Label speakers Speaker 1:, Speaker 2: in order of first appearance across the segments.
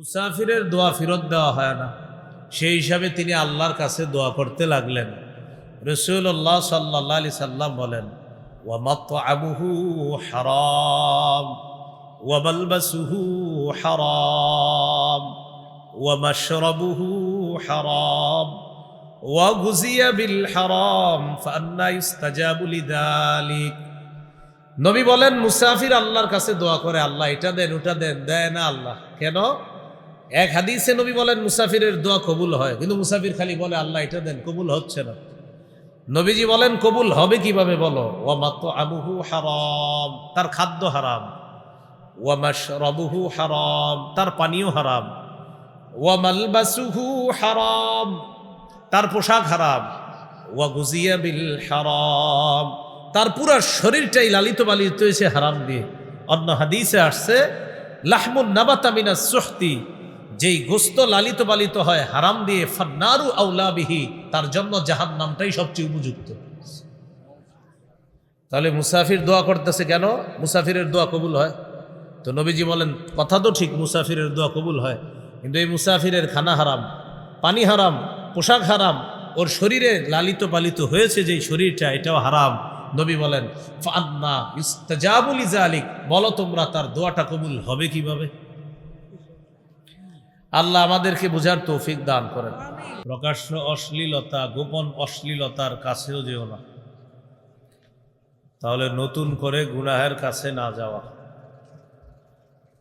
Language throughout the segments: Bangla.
Speaker 1: মুসাফিরের দোয়া ফেরত দেওয়া হয় না। সেই হিসাবে তিনি আল্লাহর কাছে দোয়া করতে লাগলেন। রসুল্লাহ সাল্লাহ আলি সাল্লাম বলেন ওয়ামাত আবুহু হারাম ওয়ামালবাসুহু হারাম ওয়ামাশরাবুহু হারাম বিল নবী বলেন, মুসাফির আল্লাহর কাছে দোয়া করে, আল্লাহ এটা দেন, ওটা দেন, দেয় না আল্লাহ। কেন? এক হাদিসে নবী বলেন, মুসাফিরের দোয়া কবুল হয়। কিন্তু মুসাফির খালি বলে, আল্লাহ এটা দেন, কবুল হচ্ছে না। নবীজি বলেন, কবুল হবে কীভাবে বলো? ও মাত্র আবুহু হারাম। তার খাদ্য হারাম। ওয়ামাস রবুহু হারাম। তার পানীয় হারাম। ওয়ামালবাসুহু হারাম। তার পোশাক হারাম। ওয়া গুজিয়া বিল হারাম। তার পুরো শরীরটাই লালিত পালিত হয়েছে হারাম দিয়ে। অন্য হাদিসে আসছে, লাহমুন নাবাতামিনা সুহতি। যেই গোস্ত লালিত পালিত হয়, হারাম দিয়ে ফান্নারু আউলাবিহি তার জন্য জাহান নামটাই সবচেয়ে উপযুক্ত। তাহলে মুসাফির দোয়া করতেছে কেন? মুসাফিরের দোয়া কবুল হয়? তো নবীজি বলেন, কথা তো ঠিক, মুসাফিরের দোয়া কবুল হয়, কিন্তু এই মুসাফিরের খানা হারাম, পানি হারাম, পোশাক হারাম, ওর শরীরে লালিত পালিত হয়েছে যেই শরীরটা, এটাও হারাম। নবী বলেন ফান্না ইস্তাজাবুল ইজালিক বলো তোমরা তার দোয়াটা কবুল হবে কীভাবে? আল্লাহ আমাদেরকে বোঝার তৌফিক দান করেন। প্রকাশ্য অশ্লীলতা গোপন অশ্লীলতার কাছেও যেও না। তাহলে নতুন করে গুনাহের কাছে না যাওয়া।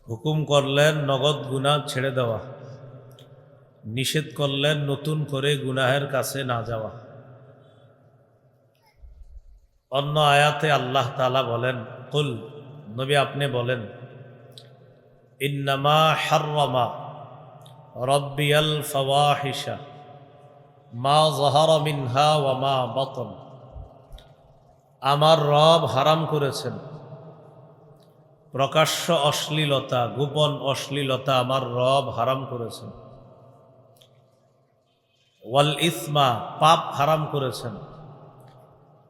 Speaker 1: হুকুম করলেন নগদ গুনাহ ছেড়ে দেওয়া। নিষেধ করলেন নতুন করে গুনাহের কাছে না যাওয়া। অন্য আয়াতে আল্লাহ তালা বলেন কুল নবী আপনি বলেন ইন্নামা হাররামা রব্বিয়াল ফওয়াহিশা, মা জহার মিনহা ওয়া আমার রব হারাম করেছেন। প্রকাশ্য অশ্লীলতা, গোপন অশ্লীলতা আমার রব হারাম করেছেন। ওয়াল ইসমা, পাপ হারাম করেছেন।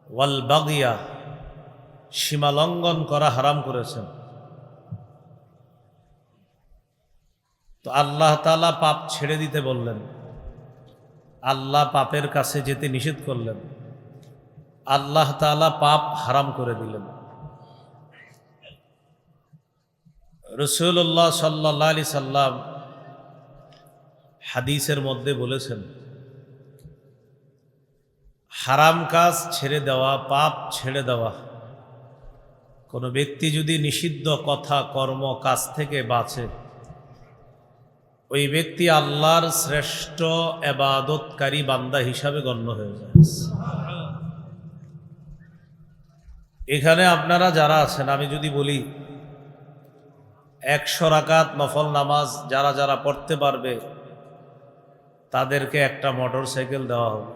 Speaker 1: ওয়াল বাগিয়া সীমালঙ্ঘন করা হারাম করেছেন। তো আল্লাহ তালা পাপ ছেড়ে দিতে বললেন। আল্লাহ পাপের কাছে যেতে নিষেধ করলেন। আল্লাহ তালা পাপ হারাম করে দিলেন। রসুল্লাহ সাল্লাহ আলি সাল্লাম হাদিসের মধ্যে বলেছেন, হারাম কাজ ছেড়ে দেওয়া, পাপ ছেড়ে দেওয়া। কোনো ব্যক্তি যদি নিষিদ্ধ কথা, কর্ম, কাজ থেকে বাঁচে ওই ব্যক্তি আল্লাহর শ্রেষ্ঠ এবাদতকারী বান্দা হিসাবে গণ্য হয়ে যায়। এখানে আপনারা যারা আছেন, আমি যদি বলি, একশো রাকাত নফল নামাজ যারা যারা পড়তে পারবে, তাদেরকে একটা মোটর সাইকেল দেওয়া হবে।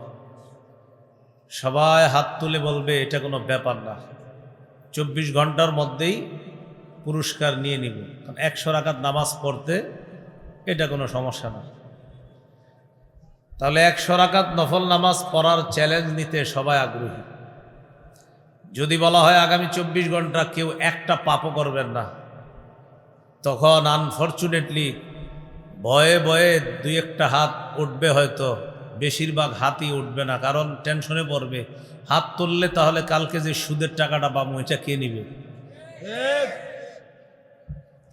Speaker 1: সবাই হাত তুলে বলবে, এটা কোনো ব্যাপার না। চব্বিশ ঘণ্টার মধ্যেই পুরস্কার নিয়ে নিব। কারণ একশো রাকাত নামাজ পড়তে এটা কোনো সমস্যা না। তাহলে একশো রাকাত নফল নামাজ পড়ার চ্যালেঞ্জ নিতে সবাই আগ্রহী। যদি বলা হয় আগামী চব্বিশ ঘণ্টা কেউ একটা পাপও করবেন না, তখন আনফর্চুনেটলি ভয়ে ভয়ে দুই একটা হাত উঠবে হয়তো, বেশিরভাগ হাতই উঠবে না, কারণ টেনশনে পড়বে। হাত তুললে তাহলে কালকে যে সুদের টাকাটা পাবো, এটা কে নিবে?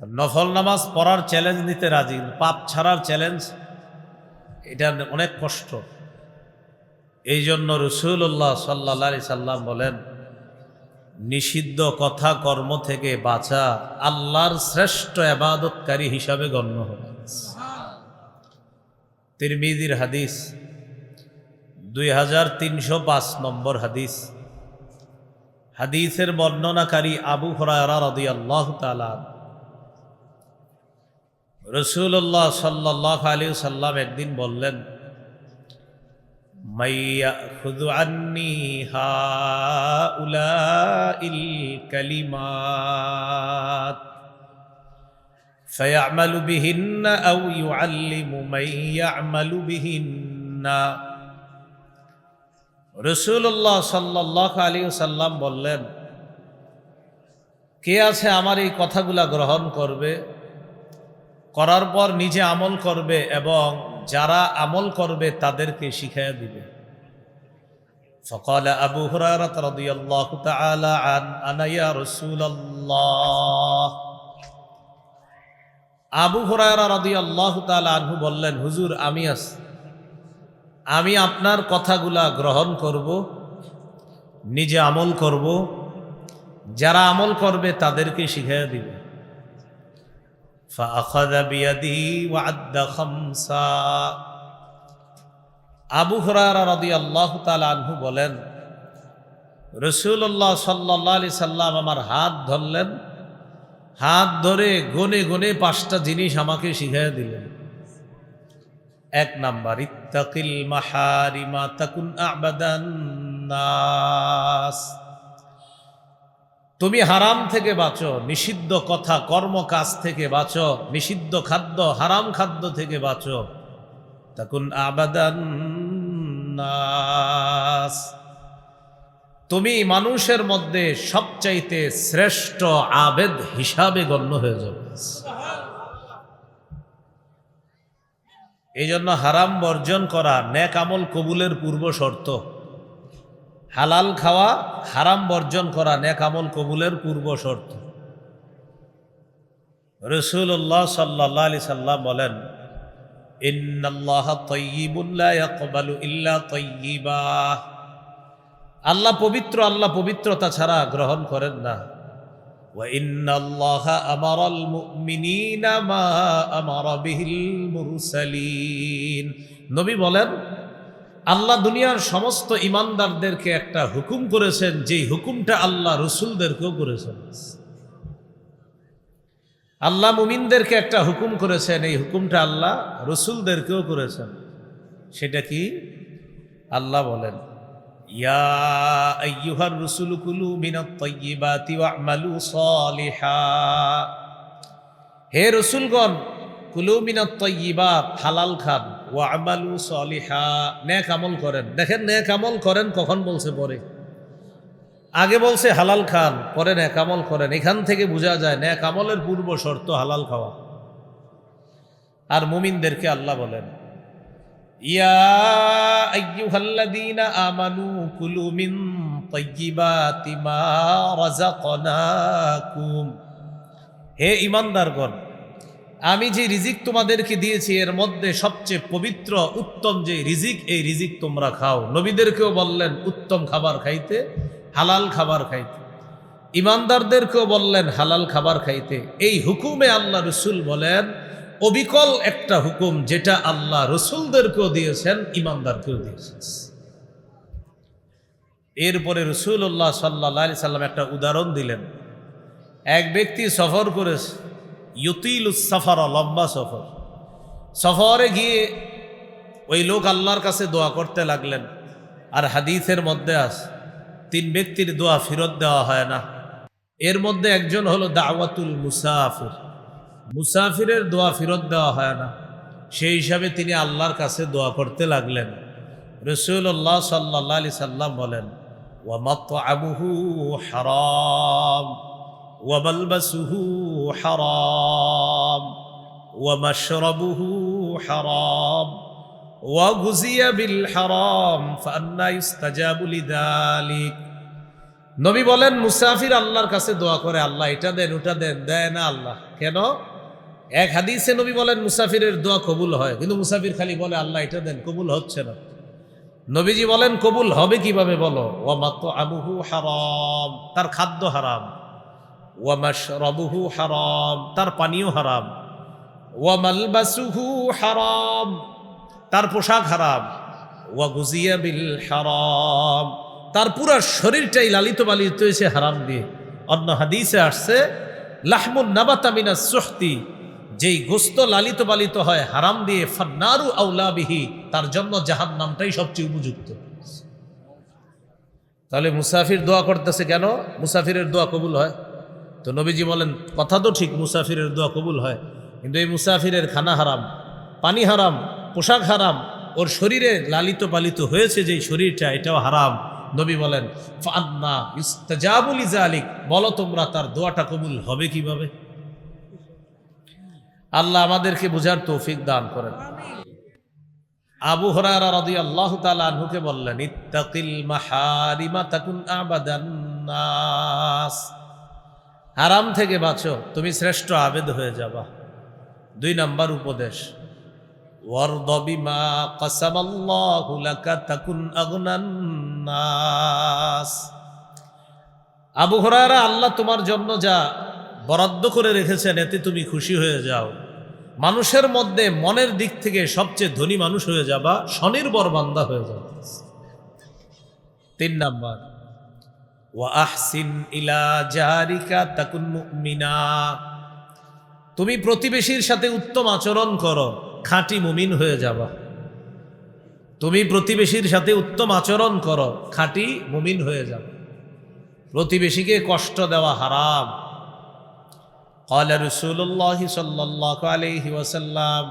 Speaker 1: নফল নামাজ পড়ার চ্যালেঞ্জ নিতে রাজি পাপ ছাড়ার চ্যালেঞ্জ এটা অনেক কষ্ট। এই জন্য রসুল্লাহ সাল্লা সাল্লাম বলেন, নিষিদ্ধ কথা কর্ম থেকে বাঁচা আল্লাহর শ্রেষ্ঠ আবাদতকারী হিসাবে গণ্য হবে। তিরমিদির হাদিস, দুই হাজার তিনশো পাঁচ নম্বর হাদিস। হাদিসের বর্ণনাকারী আবু হরায়রা রদি আল্লাহ রসুল্লাহ সাল্লাহ আলী সাল্লাম একদিন বললেন মাইয়া খুদু আন্নি হা উলা ইল কালিমাত فيعمل بهن أو يعلم من يعمل بهن রসুল্লাহ সাল্লাহ আলী সাল্লাম বললেন কে আছে আমার এই কথাগুলা গ্রহণ করবে করার পর নিজে আমল করবে এবং যারা আমল করবে তাদেরকে শিখাইয়া দিবে فقال أبو هريرة رضي الله تعالى عن أنا يا رسول الله আবু হুরায়রা রাদিয়াল্লাহু তাআলা আনহু বললেন হুজুর আমি আস আমি আপনার কথাগুলা গ্রহণ করব নিজে আমল করব যারা আমল করবে তাদেরকে শিখাইয়া দিবে فأخذ بيدي وعد خمسا আবু হুরায়রা রাদিয়াল্লাহু তাআলা আনহু বলেন রসুল্লাহ সাল্লাহ আলি সাল্লাম আমার হাত ধরলেন হাত ধরে গনে গনে পাঁচটা জিনিস আমাকে শিখাইয়া দিলেন এক নাম্বার ইত্তাকিল মাহারিমা তাকুন আবাদান নাস তুমি হারাম থেকে বাঁচো, নিষিদ্ধ কথা কর্ম কাজ থেকে বাঁচো, নিষিদ্ধ খাদ্য, হারাম খাদ্য থেকে বাঁচো। তখন আবাদান তুমি মানুষের মধ্যে সবচাইতে শ্রেষ্ঠ আবেদ হিসাবে গণ্য হয়ে যাবে এই জন্য হারাম বর্জন করা, ন্যাক আমল কবুলের পূর্ব শর্ত। হালাল খাওয়া হারাম বর্জন করা নেকামল কবুলের পূর্ব শর্ত। রসুল্লাহ সাল্লাহ আলি সাল্লাম বলেন আল্লাহ পবিত্র, আল্লাহ পবিত্রতা ছাড়া গ্রহণ করেন না। নবী বলেন আল্লাহ দুনিয়ার সমস্ত ইমানদারদেরকে একটা হুকুম করেছেন, যেই হুকুমটা আল্লাহ রসুলদেরকেও করেছেন। আল্লাহ মুমিনদেরকে একটা হুকুম করেছেন, এই হুকুমটা আল্লাহ রসুলদেরকেও করেছেন। সেটা কি? আল্লাহ বলেন হে রসুলগণ, কুলু মিনাত হালাল খান। ওয়া'মালু সালিহা, নেক আমল করেন। দেখেন, নেক আমল করেন কখন বলছে পরে? আগে বলছে হালাল খান, পরে নেক আমল করেন। এখান থেকে বোঝা যায় নেক আমলের পূর্ব শর্ত হালাল খাওয়া। আর মুমিনদেরকে আল্লাহ বলেন, ইয়া আমানু কুলু মিন তাইয়্যিবাতি মা রাযাকনাকুম। হে ঈমানদারগণ আমি যে রিজিক তোমাদেরকে দিয়েছি, এর মধ্যে সবচেয়ে পবিত্র, উত্তম যে রিজিক, এই রিজিক তোমরা খাও। নবীদেরকেও বললেন, উত্তম খাবার খাইতে, হালাল খাবার খাইতে। ইমানদারদেরকেও বললেন, হালাল খাবার খাইতে। এই হুকুমে আল্লাহ রসুল বলেন, অবিকল একটা হুকুম যেটা আল্লাহ রসুলদেরকেও দিয়েছেন, ইমানদারকেও দিয়েছেন। এরপরে রসুল্লাহ সাল্লাহ আলি সাল্লাম একটা উদাহরণ দিলেন। এক ব্যক্তি সফর করেছে ইউতিল সফর, লম্বা সফর। সফরে গিয়ে ওই লোক আল্লাহর কাছে দোয়া করতে লাগলেন। আর হাদিসের মধ্যে আস, তিন ব্যক্তির দোয়া ফেরত দেওয়া হয় না। এর মধ্যে একজন হলো দাওয়াতুল মুসাফির। মুসাফিরের দোয়া ফেরত দেওয়া হয় না। সেই হিসাবে তিনি আল্লাহর কাছে দোয়া করতে লাগলেন। রসুল্লাহ সাল্লাহ আলি সাল্লাম বলেন ওয়ামাত আবুহু হারাম। وملبسه حرام ومشربه حرام وغزي بالحرام فأنا يستجاب لذلك নবী বলেন মুসাফির আল্লাহর কাছে দোয়া করে আল্লাহ এটা দেন ওটা দেন দেয় না আল্লাহ কেন এক হাদিসে নবী বলেন মুসাফিরের দোয়া কবুল হয় কিন্তু মুসাফির খালি বলে আল্লাহ এটা দেন কবুল হচ্ছে না নবীজি বলেন কবুল হবে কিভাবে বলো ও মাত্র আবুহু হারাম তার খাদ্য হারাম ওয়ামাশরাবুহু হারাম তার পানীয় হারাম। ওয়ামালবাসুহু হারাম তার পোশাক হারাম। ওয়াগুজিয়া বিল হারাম তার পুরো শরীরটাই লালিত পালিত হয়েছে হারাম দিয়ে। অন্য হাদিসে আসছে, লাহমুন নাবাতামিনা সুহতি। যেই গোস্ত লালিত পালিত হয় হারাম দিয়ে, ফান্নারু আউলাবিহি তার জন্য জাহান নামটাই সবচেয়ে উপযুক্ত। তাহলে মুসাফির দোয়া করতেছে কেন? মুসাফিরের দোয়া কবুল হয়? তো নবীজি বলেন, কথা তো ঠিক, মুসাফিরের দোয়া কবুল হয়, কিন্তু এই মুসাফিরের খানা হারাম, পানি হারাম, পোশাক হারাম, ওর শরীরে লালিত পালিত হয়েছে যে শরীরটা, এটাও হারাম। নবী বলেন ফান্না ইস্তাজাবুল ইজালিক বলো তোমরা তার দোয়াটা কবুল হবে কীভাবে? আল্লাহ আমাদেরকে বুঝার তৌফিক দান করেন। আবু হরারা রাদি আল্লাহ বললেন, ইত্তাকিল মাহারিমা তাকুন আবাদান নাস। হারাম থেকে বাঁচো, তুমি শ্রেষ্ঠ আবেদ হয়ে যাবা। দুই নাম্বার উপদেশ। আবু হরারা আল্লাহ তোমার জন্য যা বরাদ্দ করে রেখেছেন, এতে তুমি খুশি হয়ে যাও। মানুষের মধ্যে মনের দিক থেকে সবচেয়ে ধনী মানুষ হয়ে যাবা, স্বনির্ভর বান্দা হয়ে যাবে। তিন নাম্বার। আহসিন ইলা জারিকা তাকুন মুমিনা তুমি প্রতিবেশীর সাথে উত্তম আচরণ করো খাঁটি মুমিন হয়ে যাবা তুমি প্রতিবেশীর সাথে উত্তম আচরণ করো খাঁটি মুমিন হয়ে যাবে প্রতিবেশীকে কষ্ট দেওয়া হারাম قال رسول الله صلى الله عليه وسلم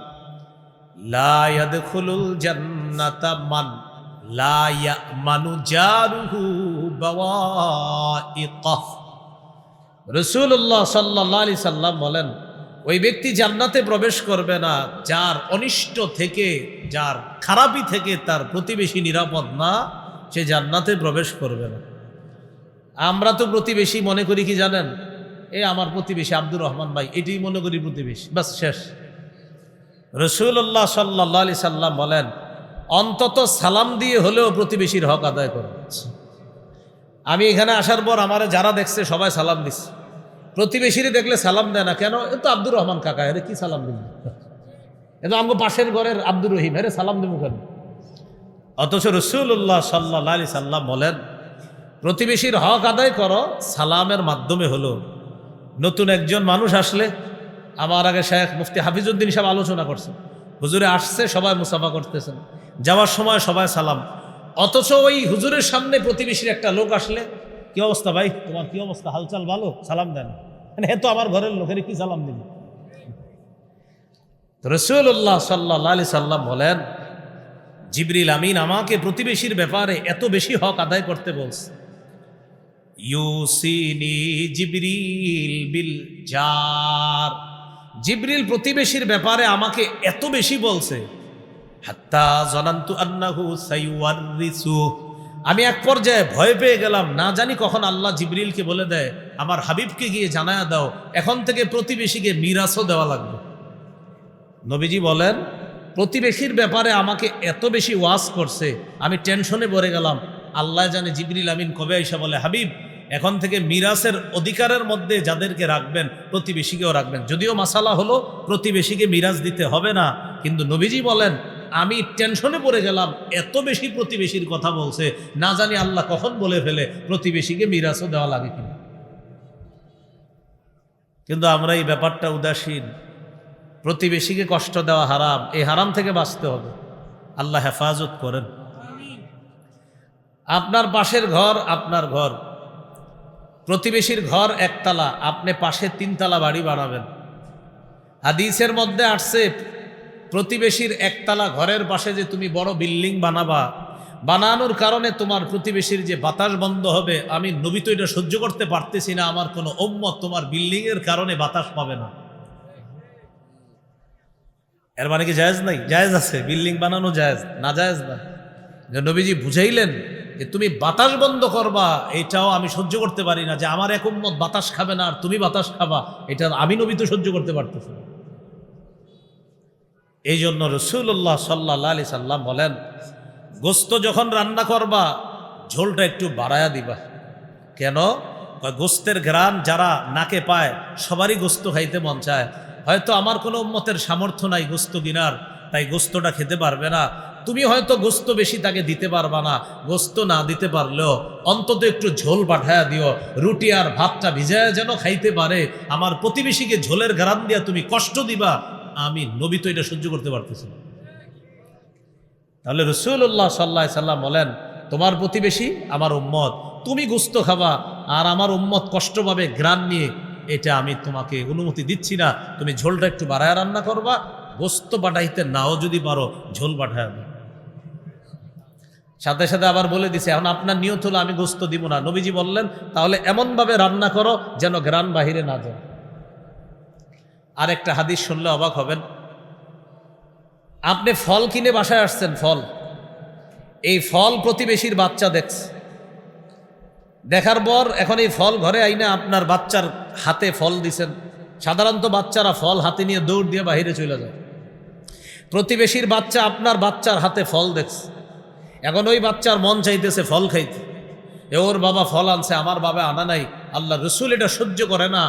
Speaker 1: لا يدخل الجنة من রসুল্লাহ সাল্লাহ সাল্লাম বলেন, ওই ব্যক্তি জান্নাতে প্রবেশ করবে না, যার অনিষ্ট থেকে, যার খারাপি থেকে তার প্রতিবেশী নিরাপদ না, সে জান্নাতে প্রবেশ করবে না। আমরা তো প্রতিবেশী মনে করি কি জানেন? এ আমার প্রতিবেশী আব্দুর রহমান ভাই এটি মনে করি প্রতিবেশী বাস শেষ। রসুল্লাহ সাল্লা আলি সাল্লাম বলেন অন্তত সালাম দিয়ে হলেও প্রতিবেশীর হক আদায় করো আমি এখানে আসার পর আমার যারা দেখছে সবাই সালাম দিচ্ছে। প্রতিবেশীরে দেখলে সালাম দেয় না। কেন? এ তো আব্দুর রহমান কাকা, এরে কি সালাম দিল? এ তো আমাকে পাশের ঘরের আব্দুর রহিম, এরে সালাম দেবো কেন? অথচ রসুল্লাহ সাল্লাহ আলি সাল্লাম বলেন, প্রতিবেশীর হক আদায় করো, সালামের মাধ্যমে হলো। নতুন একজন মানুষ আসলে, আমার আগে শেখ মুফতি হাফিজুদ্দিন সাহেব আলোচনা করছে হুজুরে আসছে, সবাই মুসাফা করতেছেন। যাওয়ার সময় সবাই সালাম। অথচ ওই হুজুরের সামনে প্রতিবেশীর একটা লোক আসলে, কি অবস্থা ভাই? তোমার কি অবস্থা? হালচাল ভালো? সালাম দেন। মানে হে তো আমার ঘরের লোকের কি সালাম দিল রসুল্লাহ সাল্লাহ আলি সাল্লাম বলেন, জিবরিল আমিন আমাকে প্রতিবেশীর ব্যাপারে এত বেশি হক আদায় করতে বলছে। ইউসিনি জিবরিল বিল জার। জিবরিল প্রতিবেশীর ব্যাপারে আমাকে এত বেশি বলছে আমি এক পর্যায়ে ভয় পেয়ে গেলাম, না জানি কখন আল্লাহ জিবরিলকে বলে দেয়, আমার হাবিবকে গিয়ে জানায়া দাও, এখন থেকে প্রতিবেশীকে মিরাসও দেওয়া লাগবে। নবীজি বলেন, প্রতিবেশীর ব্যাপারে আমাকে এত বেশি ওয়াজ করছে, আমি টেনশনে পড়ে গেলাম। আল্লাহ জানে জিবরিল আমিন কবে আইসা বলে, হাবিব এখন থেকে মিরাসের অধিকারের মধ্যে যাদেরকে রাখবেন প্রতিবেশীকেও রাখবেন। যদিও মাসালা হলো প্রতিবেশীকে মিরাজ দিতে হবে না কিন্তু নবীজি বলেন আমি টেনশনে পড়ে গেলাম এত বেশি প্রতিবেশীর কথা বলছে না জানি আল্লাহ কখন বলে ফেলে প্রতিবেশীকে মিরাজও দেওয়া লাগে কিনা? কিন্তু আমরা এই ব্যাপারটা উদাসীন। প্রতিবেশীকে কষ্ট দেওয়া হারাম এই হারাম থেকে বাঁচতে হবে। আল্লাহ হেফাজত করেন। আপনার পাশের ঘর আপনার ঘর। প্রতিবেশীর ঘর একতলা, আপনি পাশে তিনতলা বাড়ি বানাবেন। হাদিসের মধ্যে আসছে, প্রতিবেশীর একতলা ঘরের পাশে যে তুমি বড় বিল্ডিং বানাবা, বানানোর কারণে তোমার প্রতিবেশীর যে বাতাস বন্ধ হবে, আমি নবী তো এটা সহ্য করতে পারতেছি না, আমার কোনো ওম্মত তোমার বিল্ডিংয়ের কারণে বাতাস পাবে না। এর মানে কি জায়েজ নাই? জায়েজ আছে, বিল্ডিং বানানো জায়েজ, না জায়েজ না? নবীজি বুঝাইলেন যে তুমি বাতাস বন্ধ করবা, এটাও আমি সহ্য করতে পারি না যে আমার এক উম্মত বাতাস খাবে না আর তুমি বাতাস খাবা, এটা আমি নবী তো সহ্য করতে পারতেছি না। এই জন্য রসুল্লাহ সাল্লাহ আলি সাল্লাম বলেন, গোস্ত যখন রান্না করবা, ঝোলটা একটু বাড়ায়া দিবা। কেন? গোস্তের গ্রাম যারা নাকে পায়, সবারই গোস্ত খাইতে মন চায়। হয়তো আমার কোনো উম্মতের সামর্থ্য নাই গোস্ত কিনার, তাই গোস্তটা খেতে পারবে না। তুমি হয়তো গোস্ত বেশি তাকে দিতে পারবা না, গোস্ত না দিতে পারলেও অন্তত একটু ঝোল পাঠায়া দিও, রুটি আর ভাতটা ভিজায় যেন খাইতে পারে, আমার প্রতিবেশীকে ঝোলের গ্রাম দিয়া তুমি কষ্ট দিবা, আমি নবী তো এটা সহ্য করতে পারতেছি তাহলে রসুল্লাহ সাল্লাহ সাল্লাম বলেন, তোমার প্রতিবেশী আমার উম্মত, তুমি গুস্ত খাবা আর আমার উম্মত কষ্ট পাবে গ্রান নিয়ে, এটা আমি তোমাকে অনুমতি দিচ্ছি না, তুমি ঝোলটা একটু বাড়ায় রান্না করবা, গোস্ত পাঠাইতে নাও যদি পারো, ঝোল পাঠায় সাথে সাথে আবার বলে দিছে, এখন আপনার নিয়ত হলো আমি গোস্ত দিব না। নবীজি বললেন, তাহলে এমনভাবে রান্না করো যেন গ্রান বাহিরে না যায়। আর একটা হাদিস শুনলে অবাক হবেন। আপনি ফল কিনে বাসায় আসছেন, ফল। এই ফল প্রতিবেশীর বাচ্চা দেখছে। দেখার পর এখন এই ফল ঘরে আইনা আপনার বাচ্চার হাতে ফল দিছেন। সাধারণত বাচ্চারা ফল হাতে নিয়ে দৌড় দিয়ে বাইরে চলে যায়। প্রতিবেশীর বাচ্চা আপনার বাচ্চার হাতে ফল দেখছে। এখন ওই বাচ্চার মন চাইতেছে ফল খাইতে। এ ওর বাবা ফল আনছে, আমার বাবা আনা নাই। আল্লাহ রসুল এটা সহ্য করে না।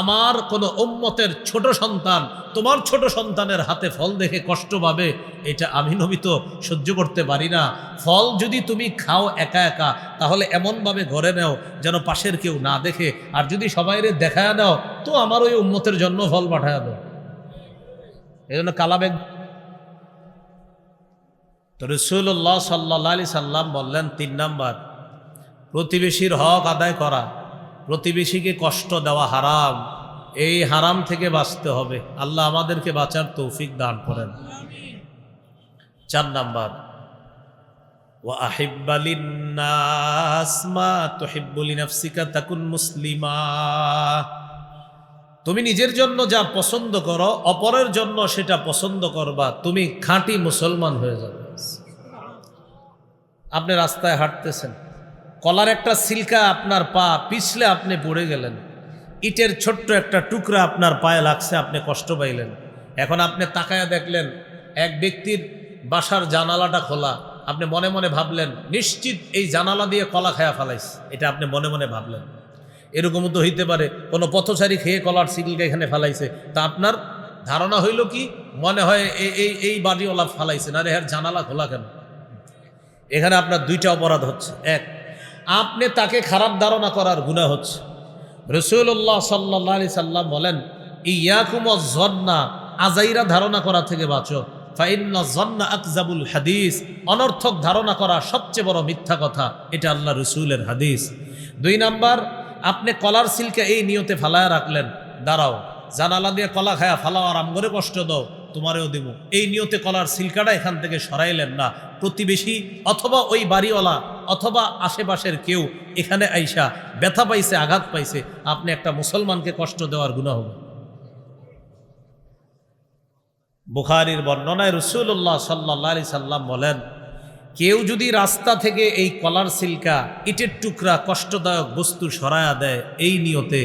Speaker 1: আমার কোনো উম্মতের ছোট সন্তান, তোমার ছোট সন্তানের হাতে ফল দেখে কষ্ট পাবে, এটা আমি নবী তো সহ্য করতে পারি না। ফল যদি তুমি খাও একা একা, তাহলে এমনভাবে ঘরে নাও যেন পাশের কেউ না দেখে। আর যদি সবাইরে দেখায় নাও, তো আমার ওই উম্মতের জন্য ফল পাঠায় দাও। এই জন্য কালাবেগ তো রসুল্লাহ সাল্লা আলি সাল্লাম বললেন তিন নাম্বার, প্রতিবেশীর হক আদায় করা, প্রতিবেশীকে কষ্ট দেওয়া হারাম, এই হারাম থেকে বাঁচতে হবে। আল্লাহ আমাদেরকে বাঁচার তৌফিক দান করেন। চার নাম্বার মুসলিমা। তুমি নিজের জন্য যা পছন্দ করো, অপরের জন্য সেটা পছন্দ করবা, তুমি খাঁটি মুসলমান হয়ে যাবে। আপনি রাস্তায় হাঁটতেছেন। কলার একটা সিলকা আপনার পা পিছলে আপনি পড়ে গেলেন। ইটের ছোট্ট একটা টুকরা আপনার পায়ে লাগছে, আপনি কষ্ট পাইলেন। এখন আপনি তাকায়া দেখলেন, এক ব্যক্তির বাসার জানালাটা খোলা। আপনি মনে মনে ভাবলেন, নিশ্চিত এই জানালা দিয়ে কলা খায়া ফেলাইছে। এটা আপনি মনে মনে ভাবলেন। এরকমও তো হইতে পারে, কোনো পথচারী খেয়ে কলার সিলকা এখানে ফেলাইছে। তা আপনার ধারণা হইল কি, মনে হয় এই এই বাড়িওয়ালা ফালাইছে, না রে হ্যাঁ জানালা খোলা কেন? এখানে আপনার দুইটা অপরাধ হচ্ছে। এক, আপনি তাকে খারাপ ধারণা করার গুণা হচ্ছে। রসুল্লাহ সাল্লাহ আলি সাল্লাম বলেন, ইয়াকুম জন্না আজাইরা ধারণা করা থেকে বাঁচো। ফাইন্না জন্না আকজাবুল হাদিস, অনর্থক ধারণা করা সবচেয়ে বড় মিথ্যা কথা। এটা আল্লাহ রসুলের হাদিস। দুই নাম্বার, আপনি কলার সিলকে এই নিয়তে ফালায়া রাখলেন। দাঁড়াও, জানালা দিয়ে কলা খায়া ফালাও আরাম করে কষ্ট দাও। তোমারেও দেব। এই নিয়তে কলার সিলকাটা এখান থেকে সরাইলেন না। প্রতিবেশী অথবা ওই বাড়িওয়ালা অথবা আশেপাশের কেউ এখানে আইসা ব্যথা পাইছে, আঘাত পাইছে, আপনি একটা মুসলমানকে কষ্ট দেওয়ার গুণা হবে। বুখারির বর্ণনায় রসুল্লাহ সাল্লা সাল্লাম বলেন কেউ যদি রাস্তা থেকে এই কলার সিল্কা, ইটের টুকরা, কষ্টদায়ক বস্তু সরায়া দেয়, এই নিয়তে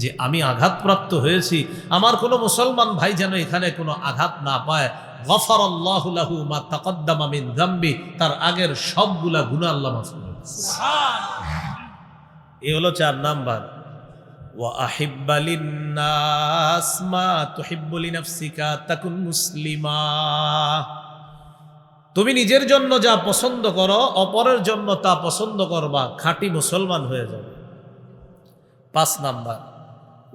Speaker 1: যে আমি আঘাতপ্রাপ্ত হয়েছি, আমার কোনো মুসলমান ভাই যেন এখানে কোনো আঘাত না পায়। গফর আল্লাহু মা তাকদ্দামা মিন জাম্বি তার আগের সবগুলা গুণা আল্লাহ এ হলো চার নাম্বার। ওয়া আহিব্বালিন্নাস মা নাফসিকা তাকুন মুসলিমা। তুমি নিজের জন্য যা পছন্দ করো, অপরের জন্য তা পছন্দ করবা, খাঁটি মুসলমান হয়ে যাবে। পাঁচ নাম্বার,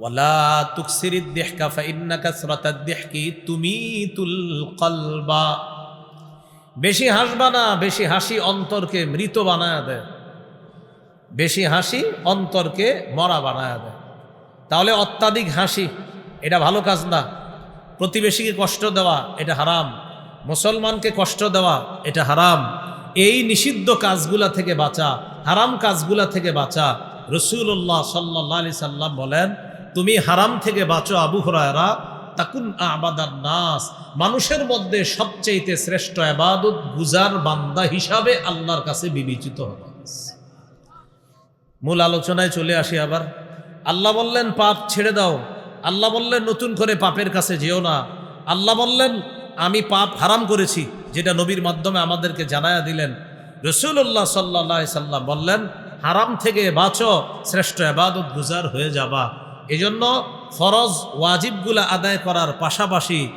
Speaker 1: ওয়ালা তুকসিরিদ দেহকা ফাইন্না কাসরাতাদ দেহকি তুমি তুল কলবা। বেশি হাসবা না, বেশি হাসি অন্তরকে মৃত বানায় দেয়। বেশি হাসি অন্তরকে মরা বানায় দেয়। তাহলে অত্যাধিক হাসি, এটা ভালো কাজ না। প্রতিবেশীকে কষ্ট দেওয়া, এটা হারাম। মুসলমানকে কষ্ট দেওয়া, এটা হারাম। এই নিষিদ্ধ কাজগুলা থেকে বাঁচা, হারাম কাজগুলা থেকে বাঁচা রসুল্লাহ সাল্লাহ আলি সাল্লাম বলেন, তুমি হারাম থেকে বাঁচো, আবু হরায়রা। তাকুন আবাদার নাস। মানুষের মধ্যে সবচেয়েতে শ্রেষ্ঠ আবাদত গুজার বান্দা হিসাবে আল্লাহর কাছে বিবেচিত হবে মূল আলোচনায় চলে আসি আবার। আল্লাহ বললেন, পাপ ছেড়ে দাও। আল্লাহ বললেন, নতুন করে পাপের কাছে যেও না। আল্লাহ বললেন আমি পাপ হারাম করেছি, যেটা নবীর মাধ্যমে আমাদেরকে জানায়া দিলেন। রসুল্লাহ সাল্লা সাল্লাম বললেন, হারাম থেকে বাঁচো, শ্রেষ্ঠ আবাদত গুজার হয়ে যাবা। এজন্য ফরজ ওয়াজিবগুলা আদায় করার পাশাপাশি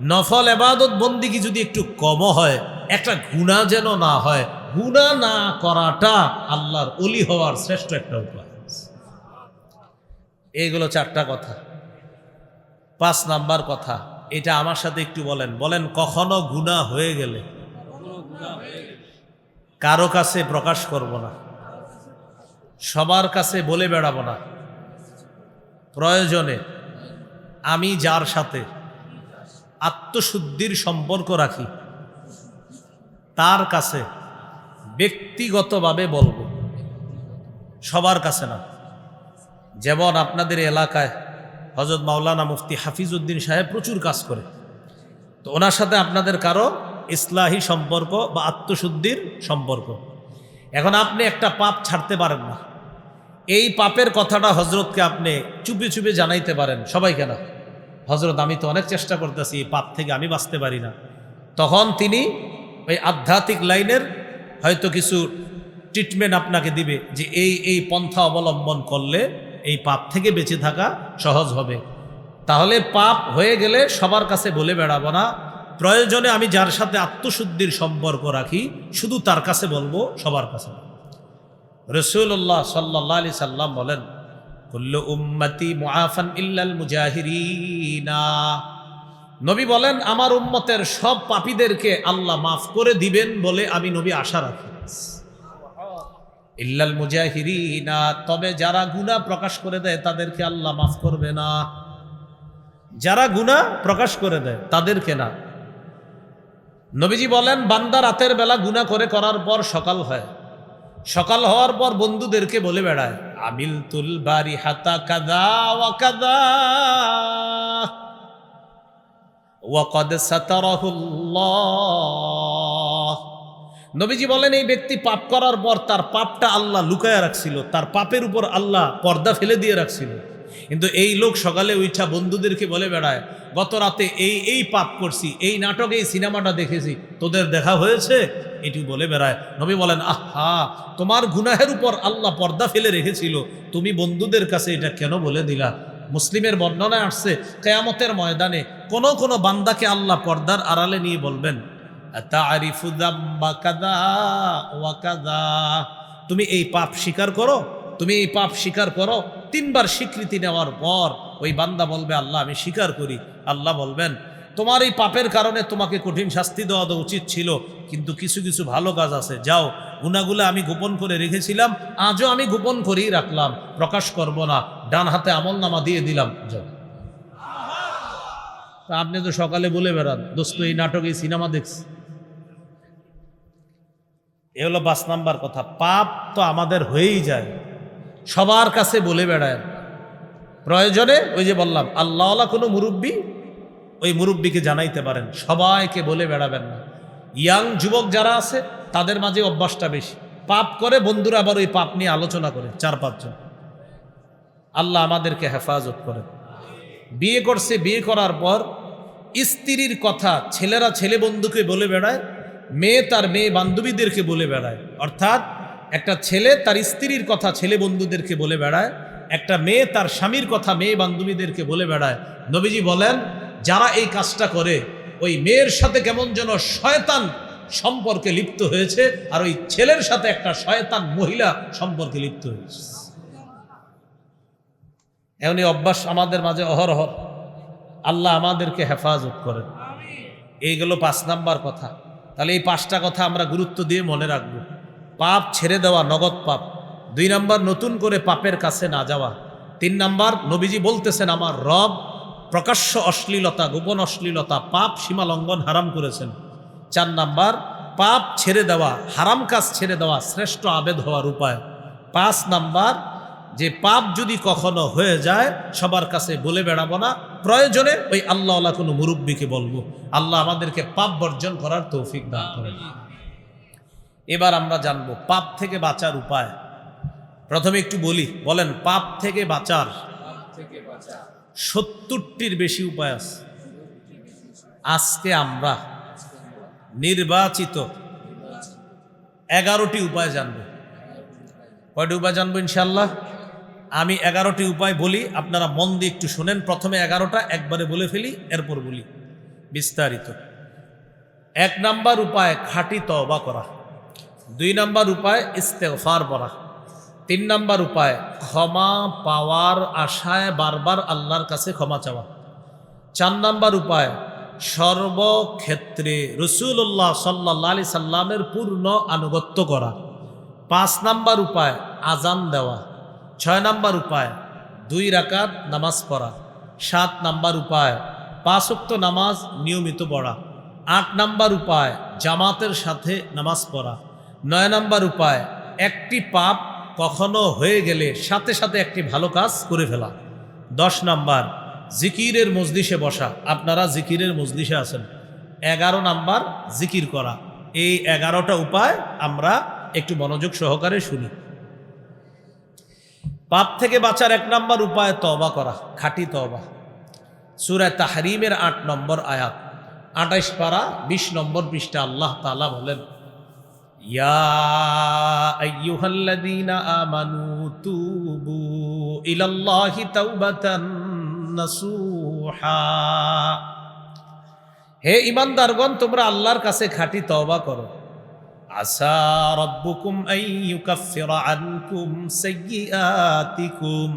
Speaker 1: নফল এবাদত বন্দিগি যদি একটু কমও হয়, একটা গুণা যেন না হয় গুণা না করাটা আল্লাহর অলি হওয়ার শ্রেষ্ঠ একটা উপায়। এইগুলো চারটা কথা। পাঁচ নাম্বার কথা এটা আমার সাথে একটু বলেন। বলেন, কখনো গুণা হয়ে গেলে? কারও কাছে প্রকাশ করব না। সবার কাছে বলে বেড়াবো না। প্রয়োজনে আমি যার সাথে আত্মশুদ্ধির সম্পর্ক রাখি, তার কাছে ব্যক্তিগতভাবে বলব। সবার কাছে না। যেমন আপনাদের এলাকায় হজরত মাওলানা মুফতি হাফিজউদ্দিন সাহেব প্রচুর কাজ করে। তো ওনার সাথে আপনাদের কারও ইসলাহি সম্পর্ক বা আত্মশুদ্ধির সম্পর্ক। এখন আপনি একটা পাপ ছাড়তে পারেন না। এই পাপের কথাটা হজরতকে আপনি চুপে চুপে জানাইতে পারেন সবাইকে না হজরত আমি তো অনেক চেষ্টা করতেছি, এই পাপ থেকে আমি বাঁচতে পারি না। তখন তিনি ওই আধ্যাত্মিক লাইনের হয়তো কিছু ট্রিটমেন্ট আপনাকে দিবে যে এই এই পন্থা অবলম্বন করলে এই পাপ থেকে বেঁচে থাকা সহজ হবে। তাহলে পাপ হয়ে গেলে সবার কাছে বলে বেড়াবো না, প্রয়োজনে আমি যার সাথে আত্মশুদ্ধির সম্পর্ক রাখি, শুধু তার কাছে বলব, সবার কাছে। রসুল্লাহ সাল্লাহ আলি সাল্লাম বলেন ইল্লাল মুজাহিরিনা। নবী বলেন, আমার উম্মতের সব পাপীদেরকে আল্লাহ মাফ করে দিবেন বলে আমি নবী আশা রাখি। ইল্লাল মুজাহিরিনা, তবে যারা গুনাহ প্রকাশ করে দেয়, তাদেরকে আল্লাহ মাফ করবে না। যারা গুনাহ প্রকাশ করে দেয়, তাদেরকে না। নবীজি বলেন, বান্দা রাতের বেলা গুনাহ করে করার পর সকাল হয়। সকাল হওয়ার পর বন্ধুদেরকে বলে বেড়ায়, আমিল তুল বাড়ি হাতা কাদা ওয়া কাদা। ওয়াকাদ সাতারাহুল্লাহ। নবীজি বলেন, এই ব্যক্তি পাপ করার পর তার পাপটা আল্লাহ লুকায় রাখছিল। তার পাপের উপর আল্লাহ পর্দা ফেলে দিয়ে রাখছিল। কিন্তু এই লোক সকালে উঠা বন্ধুদেরকে বলে বেড়ায়, গত রাতে এই এই পাপ করছি, এই নাটক, এই সিনেমাটা দেখেছি, তোদের দেখা হয়েছে? এটি বলে বেড়ায়। নবী বলেন, আহা, তোমার গুনাহের উপর আল্লাহ পর্দা ফেলে রেখেছিল। তুমি বন্ধুদের কাছে এটা কেন বলে দিলা? মুসলিমের বর্ণনায় আসছে, কেয়ামতের ময়দানে কোনো কোনো বান্দাকে আল্লাহ পর্দার আড়ালে নিয়ে বলবেন তারিফু দাম্বা কাদা ওয়া কাদা তুমি এই পাপ স্বীকার করো, তুমি এই পাপ স্বীকার করো। তিনবার স্বীকৃতি নেওয়ার পর ওই বান্দা বলবে, আল্লাহ, আমি স্বীকার করি। আল্লাহ বলবেন, তোমার এই পাপের কারণে তোমাকে কঠিন শাস্তি দেওয়া উচিত ছিল, কিন্তু কিছু কিছু ভালো কাজ আছে। যাও গুনাগুলো আমি গোপন করে রেখেছিলাম, আজও আমি গোপন করেই রাখলাম, প্রকাশ করব না। ডান হাতে আমল নামা দিয়ে দিলাম। যাও। তা আপনি তো সকালে বলে বেড়ান, দোস্ত, এই নাটক, এই সিনেমা দেখছি। এ হলো পাঁচ নাম্বার কথা। পাপ তো আমাদের হয়েই যায়। সবার কাছে বলে বেড়ায়। প্রয়োজনে ওই যে বললাম আল্লাহওয়ালা কোনো মুরব্বী ওই মুরব্বীকে জানাইতে পারেন। সবাইকে বলে বেড়াবেন না। ইয়াং যুবক যারা আছে, তাদের মাঝে অভ্যাসটা বেশি। পাপ করে বন্ধুরা আবার ওই পাপ নিয়ে আলোচনা করে, চার পাঁচজন। আল্লাহ আমাদেরকে হেফাজত করেন। বিয়ে করছে, বিয়ে করার পর স্ত্রীর কথা, ছেলেরা ছেলে বন্ধুকে বলে বেড়ায় মেয়ে তার মেয়ে বান্ধবীদেরকে বলে বেড়ায়। অর্থাৎ একটা ছেলে তার স্ত্রীর কথা ছেলে বন্ধুদেরকে বলে বেড়ায়, একটা মেয়ে তার স্বামীর কথা মেয়ে বান্ধবীদেরকে বলে বেড়ায়। নবীজি বলেন, যারা এই কাজটা করে, ওই মেয়ের সাথে কেমন যেন শয়তান সম্পর্কে লিপ্ত হয়েছে আর ওই ছেলের সাথে একটা শয়তান মহিলা সম্পর্কে লিপ্ত হয়েছে। এমনি অভ্যাস আমাদের মাঝে অহরহ। আল্লাহ আমাদেরকে হেফাজত করেন। এইগুলো পাঁচ নাম্বার কথা। তাহলে এই পাঁচটা কথা আমরা গুরুত্ব দিয়ে মনে রাখব। পাপ ছেড়ে দেওয়া নগদ পাপ। দুই নাম্বার, নতুন করে পাপের কাছে না যাওয়া। তিন নাম্বার, নবীজি বলতেছেন, আমার রব প্রকাশ্য অশ্লীলতা, গোপন অশ্লীলতা, পাপ সীমা লঙ্ঘন হারাম করেছেন। চার নাম্বার, পাপ ছেড়ে দেওয়া, হারাম কাজ ছেড়ে দেওয়া শ্রেষ্ঠ আবেদ হওয়ার উপায়। পাঁচ নাম্বার যে পাপ যদি কখনো হয়ে যায়, সবার কাছে বলে বেড়াবো না। প্রয়োজনে ওই আল্লাহ কোনো মুরব্বীকে বলব, আল্লাহ আমাদেরকে পাপ বর্জন করার তৌফিক দান করেন এবার আমরা জানব, পাপ থেকে বাঁচার উপায়। প্রথমে একটু বলি, বলেন, পাপ থেকে বাঁচার সত্তরটির বেশি উপায় আছে। আজকে আমরা নির্বাচিত এগারোটি উপায় জানব। কয়টি উপায় জানব ইনশাল্লাহ আমি এগারোটি উপায় বলি, আপনারা মন দিয়ে একটু শোনেন। প্রথমে এগারোটা, একবারে বলে ফেলি, এরপর বলি। বিস্তারিত। এক নাম্বার উপায়, খাঁটি তবা করা। দুই নাম্বার উপায় ইস্তেফার করা তিন নাম্বার উপায়, ক্ষমা পাওয়ার আশায় বারবার আল্লাহর কাছে ক্ষমা চাওয়া। চার নাম্বার উপায়, সর্বক্ষেত্রে রসুল্লাহ সাল্লাহ সাল্লামের পূর্ণ আনুগত্য করা। পাঁচ নাম্বার উপায় আজান দেওয়া। ছয় নাম্বার উপায়, দুই রাকাত নামাজ পড়া। সাত নাম্বার উপায় পাঁচক্ত নামাজ নিয়মিত পড়া। আট নাম্বার উপায়, জামাতের সাথে নামাজ পড়া। নয় নাম্বার উপায়, একটি পাপ কখনো হয়ে গেলে সাথে সাথে একটি ভালো কাজ করে ফেলা। দশ নাম্বার, জিকিরের মজলিসে বসা। আপনারা জিকিরের মজলিসে আছেন। এগারো নাম্বার, জিকির করা। এই এগারোটা উপায় আমরা একটু মনোযোগ সহকারে শুনি। পাপ থেকে বাঁচার এক নম্বর উপায় তবা করা, খাঁটি তবা সুরায় তাহরিমের আট নম্বর আয়াত আঠাইশ পারা, বিশ নম্বর পৃষ্ঠা আল্লাহ তালা বলেন তুবু হে ইমানদারগণ তোমরা আল্লাহর কাছে খাঁটি তওবা করো। আসা রব্বুকুম আইয়ুকাফিরা আনকুম সাইয়্যাতিকুম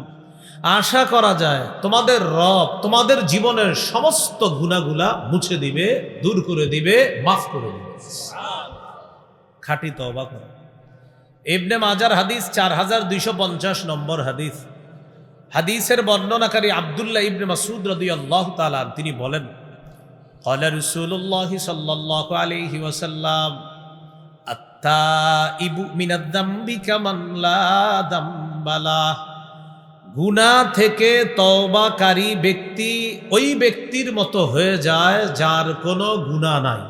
Speaker 1: আশা করা যায় তোমাদের রব তোমাদের জীবনের সমস্ত গুণাগুলা মুছে দিবে, দূর করে দিবে, মাফ করে দিবে। খাটি তো অবাক এবনে মাজার হাদিস চার হাজার দুইশো পঞ্চাশ নম্বর হাদিস। হাদিসের বর্ণনাকারী আবদুল্লাহ ইবনে মাসুদ রদি আল্লাহ তিনি বলেন কলার রসুল্লাহ সাল্লাহ আলিহি ওসাল্লাম তাইবু থেকে তবাকারী ব্যক্তি ওই ব্যক্তির মতো হয়ে যায় যার কোনো গুণা নাই।